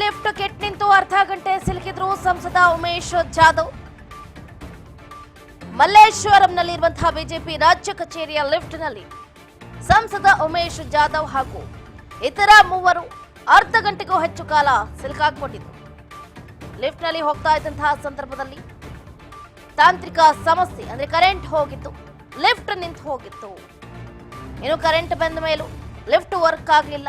Lift ಕೆಟ್ ನಿಂತು ಅರ್ಧ ಗಂಟೆ ಸಿಲುಕಿದ್ರು ಸಂಸದ ಉಮೇಶ್ ಜಾಧವ್. ಮಲ್ಲೇಶ್ವರಂನಲ್ಲಿರುವಂತಹ ಬಿಜೆಪಿ ರಾಜ್ಯ ಕಚೇರಿಯ ಲಿಫ್ಟ್ನಲ್ಲಿ ಸಂಸದ ಉಮೇಶ್ ಜಾಧವ್ ಹಾಗೂ ಇತರ ಮೂವರು ಅರ್ಧ ಗಂಟೆಗೂ ಹೆಚ್ಚು ಕಾಲ ಸಿಲುಕಾಕೊಂಡಿದ್ರು ಲಿಫ್ಟ್ನಲ್ಲಿ ಹೋಗ್ತಾ ಇದ್ದಂತಹ ಸಂದರ್ಭದಲ್ಲಿ ತಾಂತ್ರಿಕ ಸಮಸ್ಯೆ, ಅಂದ್ರೆ ಕರೆಂಟ್ ಹೋಗಿತ್ತು, ಲಿಫ್ಟ್ ನಿಂತು ಹೋಗಿತ್ತು. ಇನ್ನು ಕರೆಂಟ್ ಬಂದ ಮೇಲೂ ಲಿಫ್ಟ್ ವರ್ಕ್ ಆಗಲಿಲ್ಲ.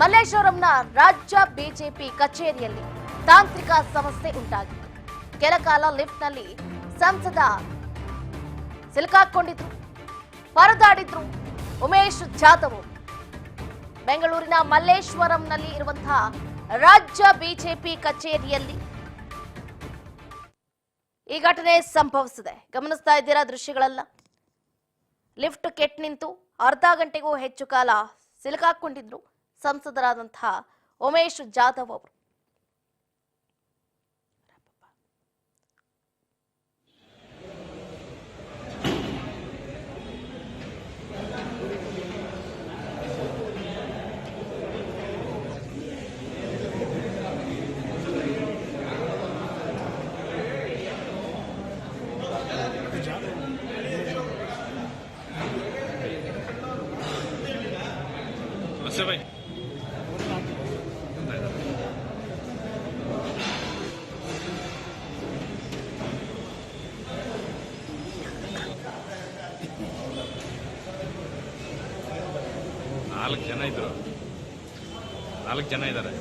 ಮಲ್ಲೇಶ್ವರಂನ ರಾಜ್ಯ ಬಿಜೆಪಿ ಕಚೇರಿಯಲ್ಲಿ ತಾಂತ್ರಿಕ ಸಮಸ್ಯೆ ಕೆಲ ಕಾಲ ಲಿಫ್ಟ್ನಲ್ಲಿ ಸಂಸದ ಸಿಲುಕಾಕೊಂಡಿದ್ರು, ಪರದಾಡಿದ್ರು ಉಮೇಶ್ ಜಾಧವ್ ಬೆಂಗಳೂರಿನ ಮಲ್ಲೇಶ್ವರಂನಲ್ಲಿ ಇರುವಂತಹ ರಾಜ್ಯ ಬಿಜೆಪಿ ಕಚೇರಿಯಲ್ಲಿ ಈ ಘಟನೆ ಸಂಭವಿಸಿದೆ. ಗಮನಿಸ್ತಾ ಇದ್ದೀರಾ ದೃಶ್ಯಗಳೆಲ್ಲ? ಲಿಫ್ಟ್ ಕೆಟ್ಟ ನಿಂತು ಅರ್ಧ ಗಂಟೆಗೂ ಹೆಚ್ಚು ಕಾಲ ಸಿಲುಕಾಕೊಂಡಿದ್ರು. संसदर उमेश जाधव Давай. ನಾಲ್ಕು ಜನ ಇದ್ರು. ನಾಲ್ಕು ಜನ ಇದ್ದಾರೆ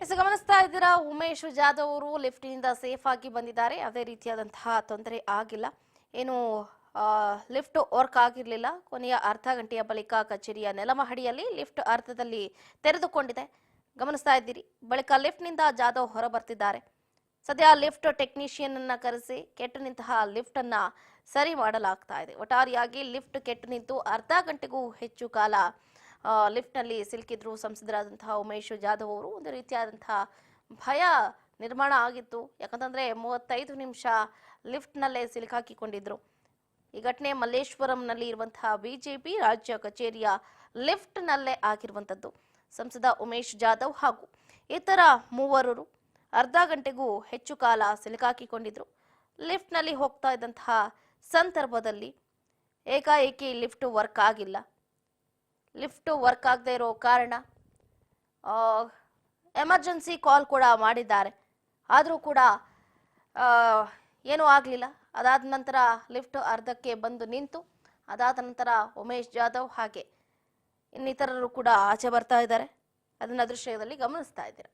ಎಸ್ ಗಮನಿಸ್ತಾ ಇದ್ದೀರಾ? ಉಮೇಶ್ ಜಾಧವ್ ಅವರು ಲಿಫ್ಟಿನಿಂದ ಸೇಫ್ ಆಗಿ ಬಂದಿದ್ದಾರೆ. ಯಾವುದೇ ರೀತಿಯಾದಂತಹ ತೊಂದರೆ ಆಗಿಲ್ಲ. ಏನು ಲಿಫ್ಟ್ ವರ್ಕ್ ಆಗಿರಲಿಲ್ಲ. ಕೊನೆಯ ಅರ್ಧ ಗಂಟೆಯ ಬಳಿಕ ಕಚೇರಿಯ ನೆಲಮಹಡಿಯಲ್ಲಿ ಲಿಫ್ಟ್ ಅರ್ಧದಲ್ಲಿ ತೆರೆದುಕೊಂಡಿದೆ. ಗಮನಿಸ್ತಾ ಇದ್ದೀರಿ. ಬಳಿಕ ಲಿಫ್ಟ್ನಿಂದ ಜಾಧವ್ ಹೊರ ಬರ್ತಿದ್ದಾರೆ ಸದ್ಯ ಲಿಫ್ಟ್ ಟೆಕ್ನಿಷಿಯನ್ ಅನ್ನ ಕರೆಸಿ ಕೆಟ್ಟ ನಿಂತಹ ಲಿಫ್ಟ್ ಅನ್ನ ಸರಿ ಮಾಡಲಾಗ್ತಾ ಇದೆ. ಒಟ್ಟಾರೆಯಾಗಿ ಲಿಫ್ಟ್ ಕೆಟ್ಟು ನಿಂತು ಅರ್ಧ ಗಂಟೆಗೂ ಹೆಚ್ಚು ಕಾಲ ಲಿಫ್ಟ್ ಲಿಫ್ಟ್ನಲ್ಲಿ ಸಿಲುಕಿದ್ರು ಸಂಸದರಾದಂತಹ ಉಮೇಶ್ ಜಾಧವ್ ಅವರು. ಒಂದು ರೀತಿಯಾದಂತಹ ಭಯ ನಿರ್ಮಾಣ ಆಗಿತ್ತು. ಯಾಕಂತಂದ್ರೆ ಮೂವತ್ತೈದು ನಿಮಿಷ ಲಿಫ್ಟ್ನಲ್ಲೇ ಸಿಲುಕಾಕಿಕೊಂಡಿದ್ರು ಈ ಘಟನೆ ಮಲ್ಲೇಶ್ವರಂನಲ್ಲಿ ಇರುವಂತಹ ಬಿಜೆಪಿ ರಾಜ್ಯ ಕಚೇರಿಯ ಲಿಫ್ಟ್ನಲ್ಲೇ ಆಗಿರುವಂಥದ್ದು. ಸಂಸದ ಉಮೇಶ್ ಜಾಧವ್ ಹಾಗೂ ಇತರ ಮೂವರು ಅರ್ಧ ಗಂಟೆಗೂ ಹೆಚ್ಚು ಕಾಲ ಸಿಲುಕಾಕಿಕೊಂಡಿದ್ರು ಲಿಫ್ಟ್ನಲ್ಲಿ ಹೋಗ್ತಾ ಇದ್ದಂತಹ ಸಂದರ್ಭದಲ್ಲಿ ಏಕಾಏಕಿ ಲಿಫ್ಟ್ ವರ್ಕ್ ಆಗಿಲ್ಲ. ಲಿಫ್ಟ್ ವರ್ಕ್ ಆಗದೆ ಇರೋ ಕಾರಣ ಎಮರ್ಜೆನ್ಸಿ ಕಾಲ್ ಕೂಡ ಮಾಡಿದ್ದಾರೆ. ಆದರೂ ಕೂಡ ಏನೂ ಆಗಲಿಲ್ಲ. ಅದಾದ ನಂತರ ಲಿಫ್ಟ್ ಅರ್ಧಕ್ಕೆ ಬಂದು ನಿಂತು, ಅದಾದ ನಂತರ ಉಮೇಶ್ ಜಾಧವ್ ಹಾಗೆ ಇನ್ನಿತರರು ಕೂಡ ಆಚೆ ಬರ್ತಾ ಇದ್ದಾರೆ. ಅದನ್ನ ದೃಶ್ಯದಲ್ಲಿ ಗಮನಿಸ್ತಾ ಇದ್ದೀರಾ?